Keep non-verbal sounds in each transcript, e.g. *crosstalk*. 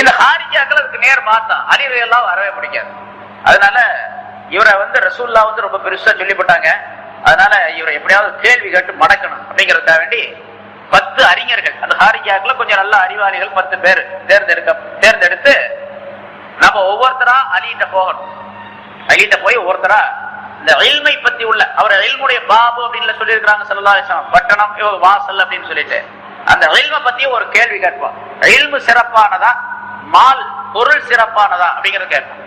இந்த ஹாரிஜாக்கள் அதுக்கு நேர் மாத்தம் அலிரை எல்லாம் வரவே பிடிக்காது. அதனால இவரை வந்து ரசூல்லா வந்து ரொம்ப பெருசா சொல்லிவிட்டாங்க. அதனால இவரை எப்படியாவது கேள்வி கேட்டு மடக்கணும் அப்படிங்கறதுக்காக வேண்டி பத்து அறிஞர்கள் அந்த ஹாரிஜாக்கள் கொஞ்சம் நல்ல அறிவாளிகள் பத்து பேர் தேர்ந்தெடுக்க தேர்ந்தெடுத்து நம்ம ஒவ்வொருத்தரா அலிகிட்ட போகணும். அலிகிட்ட போய் ஒவ்வொருத்தரா இந்த இல்மை பத்தி உள்ள அவர் இல்முடைய பாபு அப்படின்னு சொல்லியிருக்கிறாங்க சல்லா பட்டணம் வாசல் அப்படின்னு சொல்லிட்டு. அந்த இல்ம பத்தி ஒரு கேள்வி கேட்போம். இல்மு சிறப்பானதா? மால் பொருள் சிறப்பானதா அப்படிங்கறது கேட்போம்.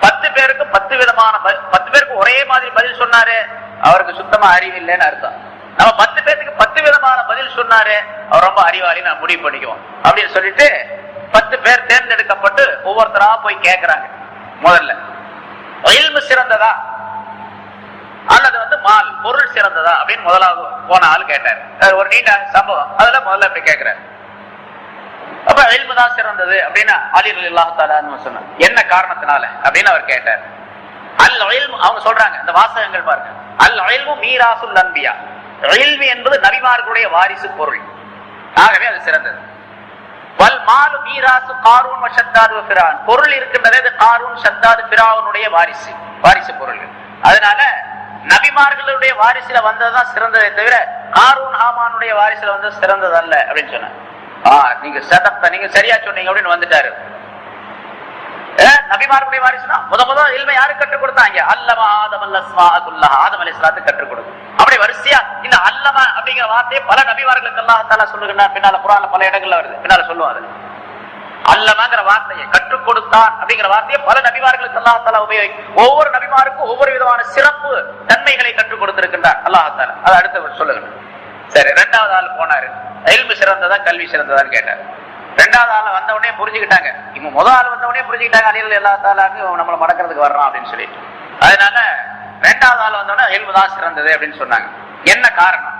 பத்து பேருக்கு பத்து விதமான ப- பத்து பேருக்கு ஒரே மாதிரி பதில் சொன்னாரு அவருக்கு சுத்தமா அறிவு இல்லைன்னு அர்த்தம். நம்ம பத்து பேருக்கு பத்து விதமான பதில் சொன்னாரு அவர் ரொம்ப அறிவாளி நான் முடிவு பண்ணிக்குவோம். அப்படின்னு சொல்லிட்டு பத்து பேர் தேர்ந்தெடுக்கப்பட்டு ஒவ்வொருத்தரா போய் கேட்கிறாங்க முதல்ல இல்மு சிறந்ததா? அல்லது வந்து மால் பொருள் சிறந்ததா? அப்படின்னு முதலாவது போன ஆள் கேட்டார். அது ஒரு நீண்ட சம்பவம். அதெல்லாம் முதல்ல அப்படி கேட்கிறாரு அப்ப இல்மு தான் சிறந்தது அப்படின்னு அலி அல்லாஹ் சொன்னார். என்ன காரணத்தினால? அப்படின்னு அவர் கேட்டார். அல் அவங்க சொல்றாங்க இந்த வாசகங்கள் பாருங்க. அல் அயல்மு மீராசுல் நம்பியா அயல்வி என்பது நபிமார்களுடைய வாரிசு பொருள். ஆகவே அது சிறந்தது. வல் மாலு மீராசு காரூன் சத்தாது பிரான் பொருள் இருக்கின்றது அது காரூன் சத்தாது பிராவனுடைய வாரிசு வாரிசு பொருள். அதனால நபிமார்களுடைய வாரிசுல வந்ததுதான் சிறந்ததே தவிர காரூன் ஹாமானுடைய வாரிசுல வந்தது சிறந்தது அல்ல அப்படின்னு சொன்னார். நீங்க சதப்த நீங்க சரியா சொன்னீங்க அப்படின்னு வந்துட்டாரு. நபிமார்களுடைய வாரிசுனா முத முத இல்மை யாரு கற்றுக் கொடுத்தாங்க? அல்லமா ஆதம் அல்லஸ்மாதுல்லா ஆதம் அலிஸ்லாத்து கற்றுக் கொடுக்கும் அப்படி வரிசையா இந்த அல்லமா அப்படிங்கிற வார்த்தையை பல நபிமார்களுக்கு அல்லாஹ் தாலா சொல்லுகிறார் பின்னால புறான பல இடங்கள்ல வருது. பின்னால சொல்லுவாரு. அல்லமாங்கிற வார்த்தையை கற்றுக் கொடுத்தார் அப்படிங்கிற வார்த்தையை பல நபிமார்களுக்கு அல்லாஹ் தாலா ஒவ்வொரு நபிமாருக்கும் ஒவ்வொரு விதமான சிறப்பு தன்மைகளை கற்றுக் கொடுத்திருக்கின்றார் அல்லாஹ் அதை அடுத்தவர் சொல்லுங்க சரி ரெண்டாவது ஆள் போனாரு. இல்மு சிறந்ததா கல்வி சிறந்ததான்னு கேட்டார். ரெண்டாவது ஆள் வந்த உடனே புரிஞ்சுக்கிட்டாங்க. இவங்க முதல் ஆள் வந்த உடனே புரிஞ்சுக்கிட்டாங்க அலில் எல்லா தாலாக்கு நம்மளை மடக்கிறதுக்கு வர்றான் அப்படின்னு சொல்லிட்டு. அதனால ரெண்டாவது ஆள் வந்தோடனே உடனே தான் சிறந்தது அப்படின்னு சொன்னாங்க. என்ன காரணம்?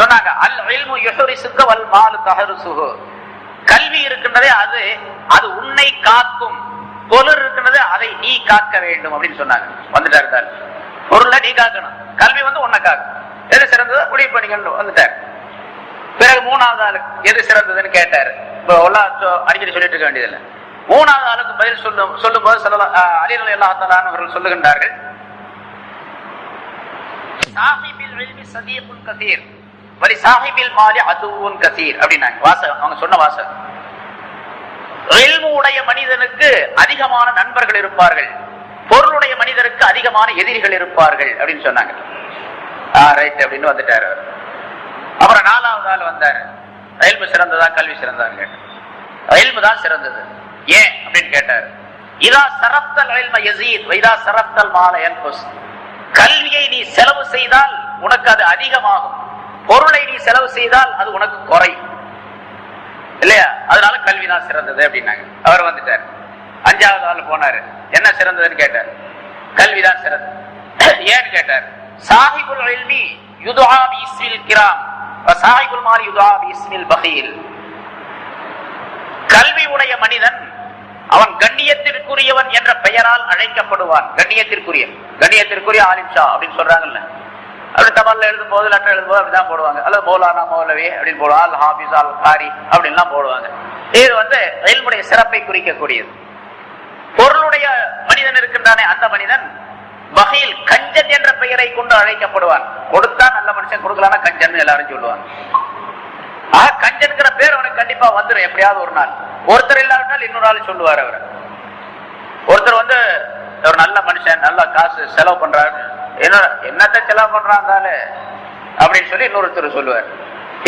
சொன்னாங்க அல் இல்மு யுஹரிசுக்க வல் மாலு சுகு கல்வி இருக்கின்றதே அது அது உன்னை காக்கும். பொருள் இருக்கின்றது அதை நீ காக்க வேண்டும் அப்படின்னு சொன்னாங்க. வந்துட்டாரு தால் பொருளை நீ காக்கணும். கல்வி வந்து உன்னை காக்கும். எது சிறந்ததோ முடிவு பண்ணிக்கணும் வந்துட்டார். பிறகு மூணாவது ஆளுக்கு எது சிறந்ததுன்னு கேட்டாரு. இப்போ அடிக்கடி சொல்லிட்டு இருக்க வேண்டியதில்லை. மூணாவது ஆளுக்கு பதில் சொல்லும் சொல்லும் போது சொல்லலாம் அலிரல் எல்லாத்தாலான் அவர்கள் சொல்லுகின்றார்கள். சாஹிபில் வலி சாஹிபில் மாலி அதுவும் கசீர் அப்படின்னாங்க. வாசகம் அவங்க சொன்ன வாசகம் உடைய மனிதனுக்கு அதிகமான நண்பர்கள் இருப்பார்கள். பொருளுடைய மனிதருக்கு அதிகமான எதிரிகள் இருப்பார்கள் அப்படின்னு சொன்னாங்க. ஆ ரைட் அப்படின்னு வந்துட்டாரு அவர். அப்புறம் நாலாவது ஆள் வந்தார். அயல்பு சிறந்ததா கல்வி சிறந்தார் கேட்டார். ரயில்மு தான் சிறந்தது. ஏன்? அப்படின்னு கேட்டார். இதா சரப்தல் இல்ம யசீத் வைதா சரப்தல் மாலை யன்குஸ் கல்வியை நீ செலவு செய்தால் உனக்கு அது அதிகமாகும். பொருளை நீ செலவு செய்தால் அது உனக்கு குறையும் இல்லையா? அதனால கல்வி தான் சிறந்தது அப்படின்னாங்க. அவர் வந்துட்டார். அஞ்சாவது ஆள் போனாரு. என்ன சிறந்ததுன்னு கேட்டார். கல்விதான் சிறந்தது. *clears throat* ஏன்னு கேட்டார். சாஹிபுல் இல்மி யுதுஆ பிஸ்மில் கிராம். சாஹிபுல் மாலி யுதுஆ பிஸ்மில் பகீல். கல்வி உடைய மனிதன் அவன் கண்ணியத்திற்குரியவன் என்ற பெயரால் அழைக்கப்படுவான். கண்ணியத்திற்குரிய கண்ணியத்திற்குரிய ஆலிம்ஷா அப்படின்னு சொல்றாங்கல்ல. அப்படி தபால்ல எழுதும் போது லெட்டர் எழுதும் போது அப்படிதான் போடுவாங்க. அல்லது மௌலானா மௌலவி அப்படின்னு போடுவாங்க. அல் ஹாபிஸ் அல் காரி அப்படின்லாம் போடுவாங்க. இது வந்து ரயில்முடைய சிறப்பை குறிக்கக்கூடியது. பொருளுடைய மனிதன் இருக்கின்றானே அந்த மனிதன் பகையில் கஞ்சன் என்ற பெயரை கொண்டு அழைக்கப்படுவான் கொடுத்தா நல்ல மனுஷன் கொடுக்கலாம் கஞ்சன் எல்லாரும் சொல்லுவாங்க. ஆக கஞ்சன்கிற பேர் அவனுக்கு கண்டிப்பா வந்துடும் எப்படியாவது ஒரு நாள். ஒருத்தர் இல்லாவிட்டால் இன்னொரு ஆள் சொல்லுவார் அவர். ஒருத்தர் வந்து ஒரு நல்ல மனுஷன் நல்ல காசு செலவு பண்றாரு. என்ன என்னத்த செலவு பண்றாங்க அப்படின்னு சொல்லி இன்னொருத்தர் சொல்லுவார்.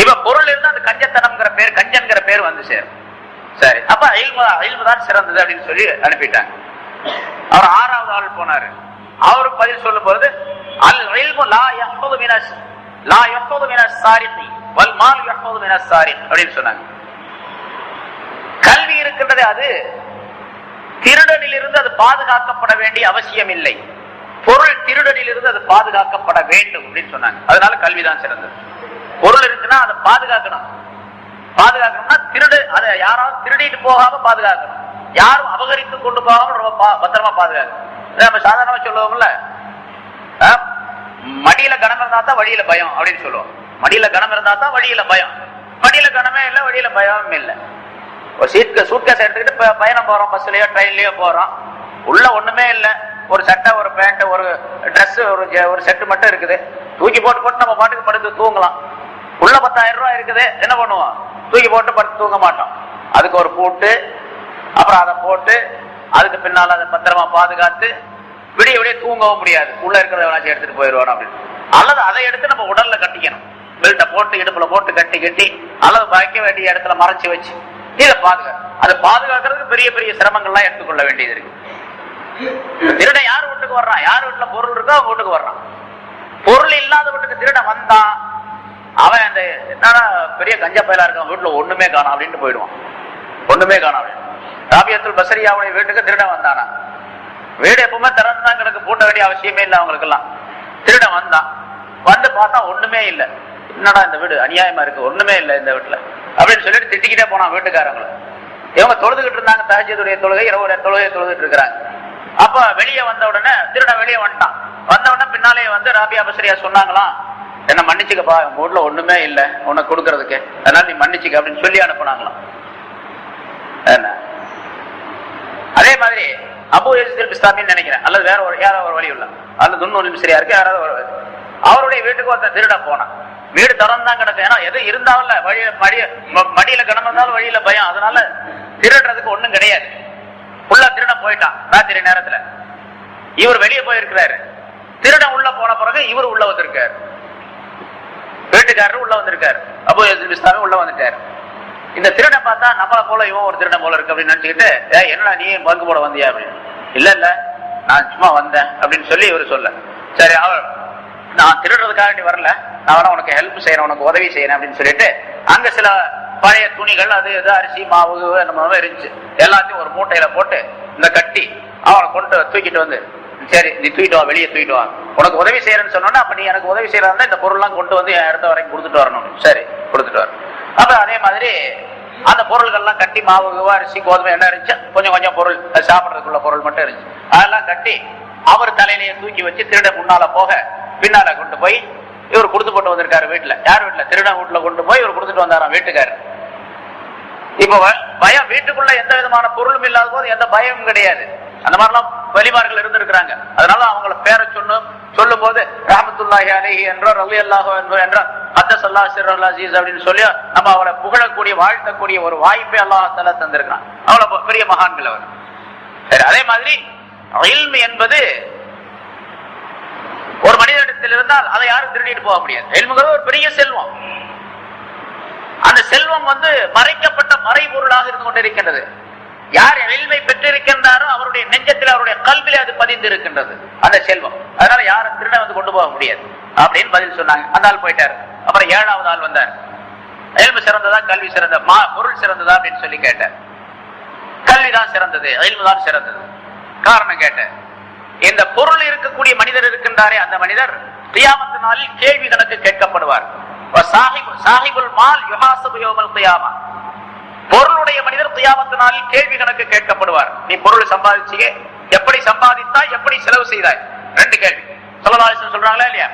இப்ப பொருள் இருந்தா அந்த கஞ்சத்தனம்ங்கிற பேர் கஞ்சன்கிற பேர் வந்து சேரும். சரி அப்ப அயில்மு அயில்மு தான் சிறந்தது அப்படின்னு சொல்லி அனுப்பிட்டாங்க. அவர் ஆறாவது ஆள் போனாரு. அவரு பதில் சொல்லும் போது அல் இல்மு லா யஹ்ஃபது மினஸ் லா யஹ்ஃபது மினஸ் சாரிகி வல் மால் யஹ்ஃபது மினஸ் சாரிக் அப்படின்னு சொன்னாங்க. கல்வி இருக்கின்றது அது திருடனிலிருந்து அது பாதுகாக்கப்பட வேண்டிய அவசியம் இல்லை பொருள் திருடனில் இருந்து அது பாதுகாக்கப்பட வேண்டும் அப்படின்னு சொன்னாங்க. அதனால கல்விதான் சிறந்தது. பொருள் இருக்குன்னா அதை பாதுகாக்கணும். பாதுகாக்கணும்னா திருடு அதை யாராவது திருடிட்டு போகாம பாதுகாக்கணும். யாரும் அபகரித்து கொண்டு போகாம ரொம்ப பா- பத்திரமா பாதுகாக்கணும். நம்ம சாதாரணமா சொல்லுவோம்ல. ஆ, மடியில கனம் இருந்தா தான் வழியில பயம் அப்படின்னு சொல்லுவோம். மடியில கனம் இருந்தா தான் வழியில பயம். மடியில கனமே இல்லை வழியில பயமும் இல்லை. ஒரு சீட் சூட்கேஸ் எடுத்துக்கிட்டு ப- பயணம் போறோம் பஸ்லயோ ட்ரெயின்லயோ போறோம். உள்ள ஒண்ணுமே இல்லை. ஒரு சட்டை ஒரு பேண்ட் ஒரு ட்ரெஸ் ஒரு ஒரு செட்டு மட்டும் இருக்குது. தூக்கி போட்டு போட்டு நம்ம பாட்டுக்கு படுத்து தூங்கலாம். உள்ள பத்தாயிரம் ரூபாய் இருக்குது. என்ன பண்ணுவோம்? தூக்கி போட்டு படுத்து தூங்க மாட்டோம். அதுக்கு ஒரு பூட்டு அப்புறம் அதை போட்டு அதுக்கு பின்னால் அதை பத்திரமா பாதுகாத்து விடிய விடிய தூங்கவும் முடியாது. உள்ள இருக்கிறத வேணாச்சும் எடுத்துட்டு போயிடுவான் அப்படின்னு. அல்லது அதை எடுத்து நம்ம உடல்ல கட்டிக்கணும். பெல்ட்டை போட்டு இடுப்புல போட்டு கட்டி கட்டி அல்லது வைக்க வேண்டிய இடத்துல மறைச்சு வச்சு இதை பாதுகாக்க. அதை பாதுகாக்கிறதுக்கு பெரிய பெரிய சிரமங்கள்லாம் எடுத்துக்கொள்ள வேண்டியது இருக்கு. திருடன் யார் வீட்டுக்கு வர்றான் யார் வீட்டுல பொருள் இருக்கோ அவங்க வீட்டுக்கு வர்றான். பொருள் இல்லாத வீட்டுக்கு திருடன் வந்தான். அவன் அந்த என்னடா பெரிய கஞ்சா பயிலா இருக்கான் வீட்டுல ஒண்ணுமே காணும் அப்படின்ட்டு போயிடுவான். ஒண்ணுமே காணோம் அப்படின்னு ராபியத்துல் பசரியாவுடைய வீட்டுக்கு திருடன் வந்தானா? வீடு எப்பவுமே திறந்துதான் கிடக்கு. பூட்ட வேண்டிய அவசியமே இல்லை அவங்களுக்கு எல்லாம் திருடன் வந்தான் வந்து பார்த்தா ஒண்ணுமே இல்லை. என்னடா இந்த வீடு? அநியாயமா இருக்கு. ஒண்ணுமே இல்லை இந்த வீட்டுல. அப்படின்னு சொல்லிட்டு திட்டிக்கிட்டே போனான் வீட்டுக்காரங்களை. இவங்க தொழுதுகிட்டு இருந்தாங்க. தஹஜ்ஜுடைய தொழுகை இரவு தொழுகை தொழுதுட்டு இருக்கிறாங்க. அப்ப வெளியே வந்த உடனே திருடன் வெளியே வந்துட்டான். வந்த உடனே பின்னாலே வந்து ராபியா பசரியா சொன்னாங்களாம் என்ன மன்னிச்சுக்கப்பா. உங்க வீட்டுல ஒண்ணுமே இல்லை. உனக்கு கொடுக்கறதுக்கு. அதனால நீ மன்னிச்சுக்க அப்படின்னு சொல்லி அனுப்புனாங்களாம் என்ன அதே மாதிரி அபு யசீல் நினைக்கிறேன். அல்லது வேற ஒரு யாராவது ஒரு வழி உள்ள அல்லது துண்ணூல் மிஸ்ரியா இருக்கு? யாராவது ஒரு அவருடைய வீட்டுக்கு ஒருத்தன் திருட போனான். வீடு திறந்தான் கிடக்கு. ஏன்னா எது இருந்தாலும் வழியில மடிய மடியில கணம் வழியில பயம். அதனால திருடுறதுக்கு ஒண்ணும் கிடையாது. உள்ள திருட போயிட்டான் ராத்திரி நேரத்துல. இவர் வெளியே போயிருக்கிறாரு. திருடன் உள்ள போன பிறகு இவர் உள்ள வந்திருக்காரு. வீட்டுக்காரரு உள்ள வந்திருக்காரு. அபு யசீல் பிஸ்தாமி உள்ள வந்துட்டாரு இந்த திருடை பார்த்தா நம்மளை போல இவன் ஒரு திருடன் போல இருக்கு அப்படின்னு நினைச்சுக்கிட்டு என்னடா நீ பங்கு போட வந்தியா? அப்படின்னு. இல்ல இல்ல நான் சும்மா வந்தேன் அப்படின்னு சொல்லி இவர் சொல்ல. சரி அவள் நான் திருடுறதுக்காக வரல. நான் வேணா உனக்கு ஹெல்ப் செய்யறேன் உனக்கு உதவி செய்யறேன் அப்படின்னு சொல்லிட்டு அங்க சில பழைய துணிகள் அது இது அரிசி மாவு நம்ம இருந்துச்சு எல்லாத்தையும் ஒரு மூட்டையில போட்டு இந்த கட்டி அவனை கொண்டு தூக்கிட்டு வந்து சரி நீ தூக்கிட்டு வா வெளியே தூக்கிட்டு வா. உனக்கு உதவி செய்யறேன்னு சொன்னோன்னா அப்ப நீ எனக்கு உதவி செய்யறதா இந்த பொருள்லாம் கொண்டு வந்து என் இடத்த வரைக்கும் கொடுத்துட்டு வரணும். சரி கொடுத்துட்டு வர அப்புறம் அதே மாதிரி அந்த பொருள்கள்லாம் கட்டி மாவு விவாரிசி கோதுமை என்ன இருந்துச்சு கொஞ்சம் கொஞ்சம் பொருள் அது சாப்பிடறதுக்குள்ள பொருள் மட்டும் இருந்துச்சு. அதெல்லாம் கட்டி அவர் தலையிலேயே தூக்கி வச்சு திருட முன்னால போக பின்னால கொண்டு போய் இவர் கொடுத்து போட்டு வந்திருக்காரு வீட்டுல. யார் வீட்டுல? திருடன் வீட்டுல கொண்டு போய் இவர் கொடுத்துட்டு வந்தாராம் வீட்டுக்காரர். இப்ப வ- பயம் வீட்டுக்குள்ள எந்த விதமான பொருளும் இல்லாத போது எந்த பயமும் கிடையாது. அந்த மாதிரிலாம் வலிமார்கள் இருந்திருக்கிறாங்க. அதனால அவங்கள பேரை சொன்னும் சொல்லும் போது ராமத்துல்லாஹி அலேஹி என்றோ ரவி அல்லாஹோ என்றோ என்றோ அத்த அல்லா சிர் அசீஸ் அப்படின்னு சொல்லி நம்ம அவளை புகழக்கூடிய வாழ்த்தக்கூடிய ஒரு வாய்ப்பை அல்லாஹ் தலா தந்திருக்கிறான். அவ்வளவு பெரிய மகான்கள் அவர். சரி அதே மாதிரி இல்மு என்பது ஒரு மனிதனிடத்தில் இருந்தால் அதை யாரும் திருடிட்டு போக முடியாது. இல்முங்கிறது ஒரு பெரிய செல்வம். அந்த செல்வம் வந்து மறைக்கப்பட்ட மறைபொருளாக இருந்து கொண்டிருக்கின்றது. யார் எளிமை பெற்றிருக்கின்றாரோ அவருடைய நெஞ்சத்தில் அவருடைய கல்வியில அது பதிந்து இருக்கின்றது அந்த செல்வம். அதனால யாரும் திருட வந்து கொண்டு போக முடியாது. அப்படின்னு பதில் சொன்னாங்க. அந்த ஆள் போயிட்டாரு. அப்புறம் ஏழாவது ஆள் வந்தார். அயல்பு சிறந்ததா கல்வி சிறந்த மா பொருள் சிறந்ததா அப்படின்னு சொல்லி கேட்டார். கல்விதான் சிறந்தது அயல்பு தான் சிறந்தது. காரணம் கேட்டேன் இந்த பொருள் இருக்கக்கூடிய மனிதர் இருக்கின்றாரே அந்த மனிதர் கியாமத்து நாளில் கேள்வி கணக்கு கேட்கப்படுவார். சாஹிபுல் மால் யுஹாசபு யௌமல் கியாமா. பொருளுடைய மனிதர் கியாமத்து நாளில் கேள்வி கணக்கு கேட்கப்படுவார். நீ பொருள் சம்பாதிச்சியே எப்படி சம்பாதித்தாய் எப்படி செலவு செய்தாய்? ரெண்டு கேள்வி. சொல்லலாசன் சொல்றாங்களா இல்லையா?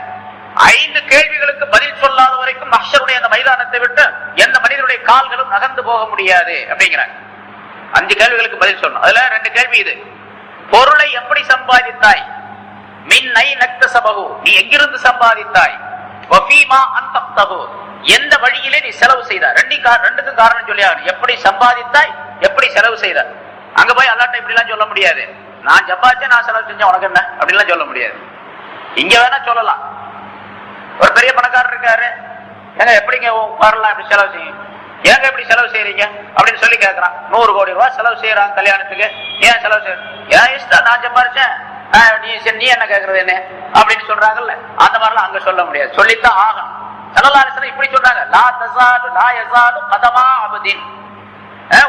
ஐந்து கேள்விகளுக்கு பதில் சொல்லாத வரைக்கும் மஹ்ஷருடைய அந்த மைதானத்தை விட்டு எந்த மனிதனுடைய கால்களும் நகர்ந்து போக முடியாது அப்படிங்கிறாங்க அஞ்சு கேள்விகளுக்கு பதில் சொல்லணும். அதுல ரெண்டு கேள்வி இது. பொருளை எப்படி சம்பாதித்தாய்? மின்னை நக்த சபகு நீ எங்கிருந்து சம்பாதித்தாய்? எந்த வழியிலே நீ செலவு செய்தார் ரெண்டு ரெண்டுக்கும் காரணம் சொல்லி எப்படி சம்பாதித்தாய்? எப்படி செலவு செய்தார் அங்க போய் அல்லாட்ட இப்படி எல்லாம் சொல்ல முடியாது. நான் சம்பாதிச்சேன் நான் செலவு செஞ்சேன் உனக்கு என்ன? அப்படிலாம் சொல்ல முடியாது. இங்க வேணா சொல்லலாம். ஒரு பெரிய பணக்காரர் இருக்காரு. ஏங்க எப்படிங்க வரலாம் இப்படி செலவு செய்யும் ஏங்க இப்படி செலவு செய்யறீங்க அப்படின்னு சொல்லி கேட்கறான் நூறு கோடி ரூபாய் செலவு செய்யறான் கல்யாணத்துக்கு. ஏன் செலவு செய்ய ஏன் இஷ்டம் நான் சம்பாரிச்சேன். ஆ, நீ நீ என்ன கேட்கறது என்ன? அப்படின்னு சொல்றாங்கல்ல. அந்த மாதிரிலாம் அங்க சொல்ல முடியாது. சொல்லித்தான் ஆகணும். சல்லல்லாஹு இப்படி சொல்றாங்க. லா தசாலு லா எசாலு கதமா அபதின்.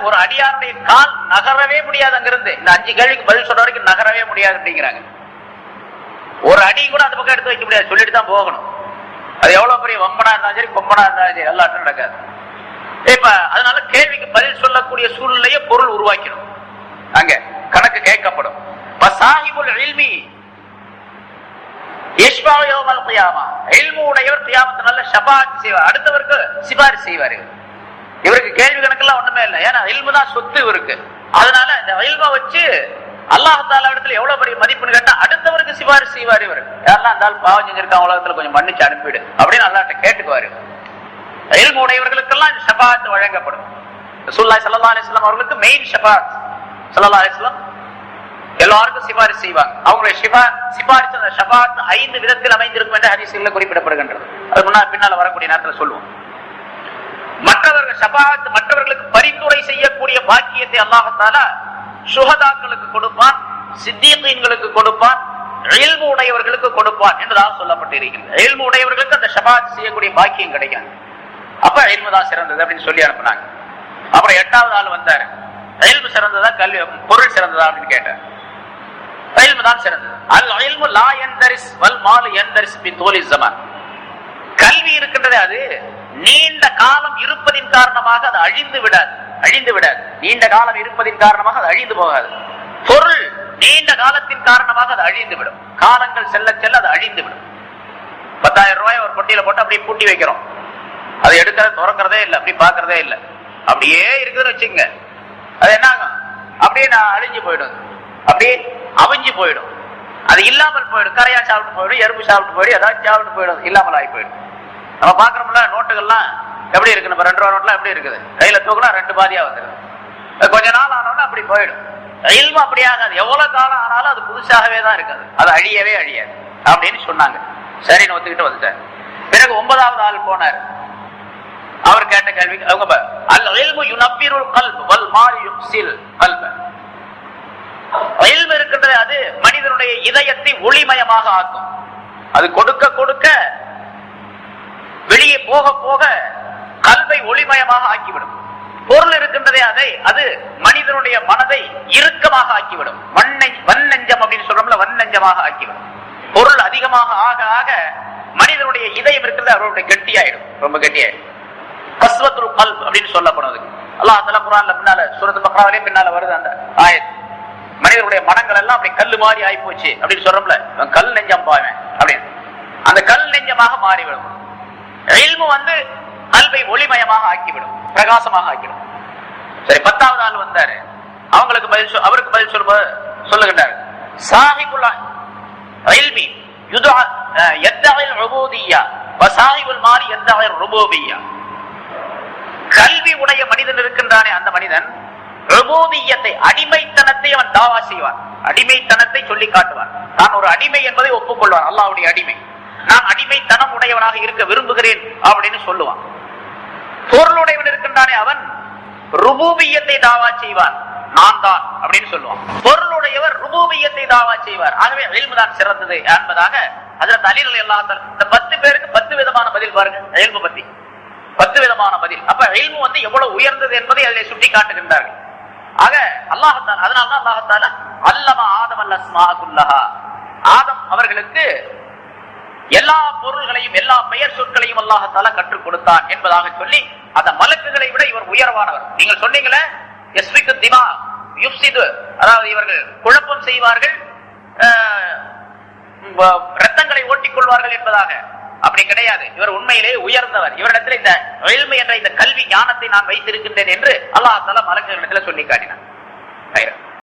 ஒரு அடியாருடைய கால் நகரவே முடியாது அங்கிருந்து. இந்த அஞ்சு கேள்விக்கு பதில் சொல்ற வரைக்கும் நகரவே முடியாது அப்படிங்கிறாங்க. ஒரு அடி கூட அந்த பக்கம் எடுத்து வைக்க முடியாது. சொல்லிட்டு தான் போகணும். அது எவ்வளவு பெரிய வம்பனா இருந்தாலும் சரி கொம்பனா இருந்தாலும் சரி எல்லாட்டும் நடக்காது. இப்ப அதனால கேள்விக்கு பதில் சொல்லக்கூடிய சூழ்நிலையை பொருள் உருவாக்கணும் அங்க கணக்கு கேட்கப்படும். உடையவர் செய்வார். அடுத்தவருக்கு சிபாரிசு செய்வாரு இவருக்கு கேள்வி கணக்கெல்லாம் ஒண்ணுமே இல்லை. ஏன்னா இல்மு தான் சொத்து இவருக்கு. அதனால இந்த இல்ம வச்சு அல்லாஹால இடத்துல எவ்வளவு பெரிய மதிப்புன்னு கேட்டா அடுத்தவருக்கு சிபாரிசு செய்வார் இவர். யாரெல்லாம் இருந்தாலும் பாவம் செஞ்சிருக்காங்க உலகத்துல கொஞ்சம் மன்னிச்சு அனுப்பிடு அப்படின்னு அல்லாட்ட கேட்டுக்குவாரு. இல்மு உடையவர்களுக்கெல்லாம் இந்த ஷபாத் வழங்கப்படும். ரசூலுல்லாஹி சல்லா அலிஸ்லாம் அவர்களுக்கு மெயின் ஷபாத் சல்லா அலிஸ்லாம் எல்லாருக்கும் சிபாரிசு செய்வாங்க. அவங்களுடைய சிபா சிபாரிசு அந்த ஷபாத் ஐந்து விதத்தில் அமைந்திருக்கும் என்று ஹதீஸ்களில் குறிப்பிடப்படுகின்றது. அது முன்னால் பின்னால் வரக்கூடிய நேரத்தில் சொல்லுவோம். மற்றவர்கள் ஷபாத் மற்றவர்களுக்கு பரிந்துரை செய்யக்கூடிய பாக்கியத்தை அல்லாஹத்தால சுகதாக்களுக்கு கொடுப்பான். சித்தியத்தீன்களுக்கு கொடுப்பான் இல்மு உடையவர்களுக்கு கொடுப்பான் என்றுதான் சொல்லப்பட்டிருக்கின்றது. இல்மு உடையவர்களுக்கு அந்த ஷபாத் செய்யக்கூடிய பாக்கியம் கிடைக்கும் அப்ப இல்மு தான் சிறந்தது அப்படின்னு சொல்லி அனுப்புனாங்க. அப்புறம் எட்டாவது ஆள் வந்தாரு. இல்மு சிறந்ததா கல்வி பொருள் சிறந்ததா அப்படின்னு கேட்டார். இல்மு தான் சிறந்தது. அல் இல்மு லா எந்தரிஸ் வல் மாலு எந்தரிஸ் பி தோலி ஜமான் கல்வி இருக்கின்றது அது நீண்ட காலம் இருப்பதின் காரணமாக அது அழிந்து விடாது. அழிந்து விடாது. நீண்ட காலம் இருப்பதின் காரணமாக அது அழிந்து போகாது. பொருள் நீண்ட காலத்தின் காரணமாக அது அழிந்து விடும் காலங்கள் செல்ல செல்ல அது அழிந்து விடும் பத்தாயிரம் ரூபாய் ஒரு பொட்டியில போட்டு அப்படியே பூட்டி வைக்கிறோம். அதை எடுக்கிறத திறக்கிறதே இல்லை அப்படி பாக்குறதே இல்லை. அப்படியே இருக்குதுன்னு வச்சுங்க அது என்ன ஆகும்? அப்படியே நான் அழிஞ்சு போயிடும். அப்படியே அவிஞ்சு போயிடும். அது இல்லாமல் போயிடும். கரையா சாப்பிட்டு போயிடும் எறும்பு சாப்பிட்டு போயிடும் ஏதாவது சாப்பிட்டு போயிடும் இல்லாமல் ஆகி போயிடும். நம்ம பாக்குறோம்ல நோட்டுகள்லாம் எப்படி இருக்கு நம்ம ரெண்டு ரூபா நோட்லாம் எப்படி இருக்குது? கையில தூக்கலாம் ரெண்டு பாதியா வந்துடும் கொஞ்ச நாள் ஆனோம்னா அப்படி போயிடும். இல்மு அப்படி ஆகாது. எவ்வளவு காலம் ஆனாலும் அது புதுசாகவே தான் இருக்காது. அது அழியவே அழியாது. அப்படின்னு சொன்னாங்க. சரின்னு ஒத்துக்கிட்டு வந்துட்டார். பிறகு ஒன்பதாவது ஆள் போனார். அவர் கேட்ட கேள்வி அவங்க அல் இல்மு யுனப்பிருல் கல்ப் வல் கல்ப. இல்மு இருக்கின்றது அது மனிதனுடைய இதயத்தை ஒளிமயமாக ஆக்கும். அது கொடுக்க கொடுக்க வெளியே போக போக கல்வை ஒளிமயமாக ஆக்கிவிடும். பொருள் இருக்கின்றதே அதை அது மனிதனுடைய மனதை இறுக்கமாக ஆக்கிவிடும். வண்ணை வன்னஞ்சம் அப்படின்னு சொல்றோம்ல வன்னஞ்சமாக ஆக்கிவிடும். பொருள் அதிகமாக ஆக ஆக மனிதனுடைய இதயம் இருக்கிறது அவருடைய கெட்டியாயிடும். ரொம்ப கெட்டியாயிடும். கஸ்வத்ரு கல் அப்படின்னு சொல்லப்படுது அல்லாஹ் தலா குரான்ல பின்னால சூரத்து பக்ராவிலே பின்னால வருது அந்த ஆயத்து மனிதனுடைய மனங்கள் எல்லாம் அப்படி கல்லு மாதிரி ஆகி போச்சு அப்படின்னு சொல்றோம்ல கல் நெஞ்சம் பாவன் அப்படின்னு. அந்த கல் நெஞ்சமாக மாறிவிடும். இல்மு வந்து கல்வை ஒளிமயமாக ஆக்கிவிடும் பிரகாசமாக ஆக்கிவிடும். சரி பத்தாவது ஆள் வந்தாரு. அவங்களுக்கு பதில் சொல் அவருக்கு பதில் சொல்லும்போது சொல்லுகின்றார். சாஹிபுல்லா இல்மி யுதா எத்தகைல் ருபூதியா வசாஹிபுல் மாறி எத்தகைல் ருபூபியா கல்வி உடைய மனிதன் இருக்கின்றானே அந்த மனிதன் ருபூபியத்தை அடிமைத்தனத்தை அவன் தாவா செய்வான். அடிமைத்தனத்தை சொல்லி காட்டுவான். நான் ஒரு அடிமை என்பதை ஒப்புக்கொள்வான் அல்லாவுடைய அடிமை. நான் அடிமைத்தனம் உடையவனாக இருக்க விரும்புகிறேன் அப்படின்னு சொல்லுவான். பொருளுடையவன் இருக்கின்றானே அவன் ருபூபியத்தை தாவா செய்வான். நான் தான் அப்படின்னு சொல்லுவான். பொருளுடையவர் ருபூபியத்தை தாவா செய்வார். ஆகவே தான் சிறந்தது என்பதாக அதுல தலிகள் எல்லா இந்த பத்து பேருக்கு பத்து விதமான பதில் பாருங்க. எல்மு பத்தி. பத்து விதமான பதில். அப்ப எல்மு வந்து எவ்வளவு உயர்ந்தது என்பதை அதில் சுட்டி காட்டுகின்றார்கள் ஆக அல்லாஹத்தான் அதனால்தான் அல்லாஹத்தால அல்லமா ஆதம் அல்ல குல்லஹா. ஆதம் அவர்களுக்கு எல்லா பொருள்களையும் எல்லா பெயர் சொற்களையும் அல்லாஹத்தால கற்றுக் கொடுத்தான் என்பதாக சொல்லி அந்த மலக்குகளை விட இவர் உயர்வானவர். நீங்கள் சொன்னீங்களே எஸ்விக்கு திமா யுப்சிது அதாவது இவர்கள் குழப்பம் செய்வார்கள் ரத்தங்களை ஓட்டிக் கொள்வார்கள் என்பதாக. அப்படி கிடையாது. இவர் உண்மையிலே உயர்ந்தவர். இவரிடத்தில் இந்த எழுமை என்ற இந்த கல்வி ஞானத்தை நான் வைத்திருக்கின்றேன் என்று அல்லாஹால மலக்குகளிடத்தில் சொல்லி காட்டினார்